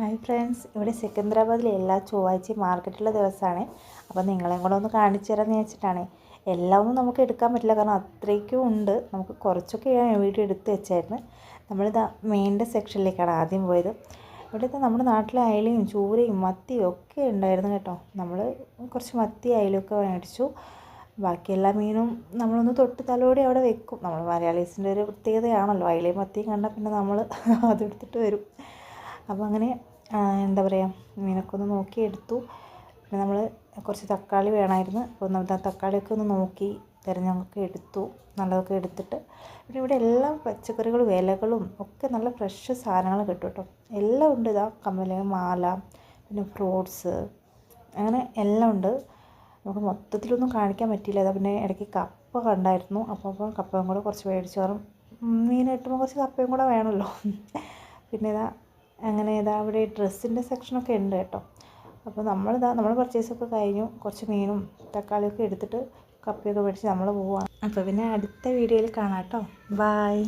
Hi friends. ഇവിടെ സെക്കന്ദരാബാദിലെ എല്ലാ ചൊവ്വാഴ്ചയും മാർക്കറ്റുള്ള ദിവസമാണ്. അപ്പോൾ നിങ്ങളെയും കൂടെ ഒന്ന് കാണിച്ചു തരാമെന്ന് വെച്ചിട്ടാണ് എല്ലാം ഒന്നും നമുക്ക് എടുക്കാൻ പറ്റില്ല. കാരണം അത്രയ്ക്കും ഉണ്ട്. നമുക്ക് കുറച്ചൊക്കെ ഞാൻ വീഡിയോ എടുത്ത് വെച്ചായിരുന്നു. നമ്മളിതാ മെയിന്റെ സെക്ഷനിലേക്കാണ് ആദ്യം പോയത്. ഇവിടുത്തെ നമ്മുടെ നാട്ടിലെ അയലയും ചൂരയും മത്തിയും ഒക്കെ ഉണ്ടായിരുന്നു കേട്ടോ. നമ്മൾ കുറച്ച് മത്തി അയലൊക്കെ മേടിച്ചു. ബാക്കി എല്ലാ മീനും നമ്മളൊന്ന് തൊട്ട് തലോടി അവിടെ വെക്കും. നമ്മൾ മലയാളീസിന്റെ ഒരു പ്രത്യേകതയാണല്ലോ. അയലയും മത്തിയും കണ്ടാൽ പിന്നെ നമ്മൾ അതെടുത്തിട്ട് വരും. അപ്പോൾ അങ്ങനെ എന്താ പറയുക മീനൊക്കെ ഒന്ന് നോക്കിയെടുത്തു. പിന്നെ നമ്മൾ കുറച്ച് തക്കാളി വേണമായിരുന്നു. അപ്പോൾ നമ്മൾ തക്കാളിയൊക്കെ ഒന്ന് നോക്കി തിരഞ്ഞൊക്കെ എടുത്തു. നല്ലതൊക്കെ എടുത്തിട്ട്. പിന്നെ ഇവിടെ എല്ലാ പച്ചക്കറികളും ഇലകളും ഒക്കെ നല്ല ഫ്രഷ് സാധനങ്ങൾ കിട്ടും കേട്ടോ. എല്ലാം ഉണ്ട് ഇതാ കമ്മൽ മാല പിന്നെ ഫ്രൂട്ട്സ് അങ്ങനെ എല്ലാം ഉണ്ട്. നമുക്ക് മൊത്തത്തിലൊന്നും കാണിക്കാൻ പറ്റിയില്ല. അതാ പിന്നെ ഇടയ്ക്ക് കപ്പ കണ്ടായിരുന്നു. അപ്പോൾ അപ്പോൾ കപ്പയും കൂടെ കുറച്ച് മേടിച്ചു കാരണം മീൻ കിട്ടുമ്പോൾ കുറച്ച് കപ്പയും കൂടെ വേണമല്ലോ. പിന്നെ ഇതാ അങ്ങനെ ഇതാ അവിടെ ഡ്രസ്സിന്റെ സെക്ഷനൊക്കെ ഉണ്ട് കേട്ടോ. അപ്പോൾ നമ്മളിതാ നമ്മൾ പർച്ചേസൊക്കെ കഴിഞ്ഞു. കുറച്ച് മീനും തക്കാളിയൊക്കെ എടുത്തിട്ട് കപ്പയൊക്കെ മേടിച്ച് നമ്മൾ പോവാണ്. അപ്പോൾ പിന്നെ അടുത്ത വീഡിയോയിൽ കാണാം കേട്ടോ. ബായ്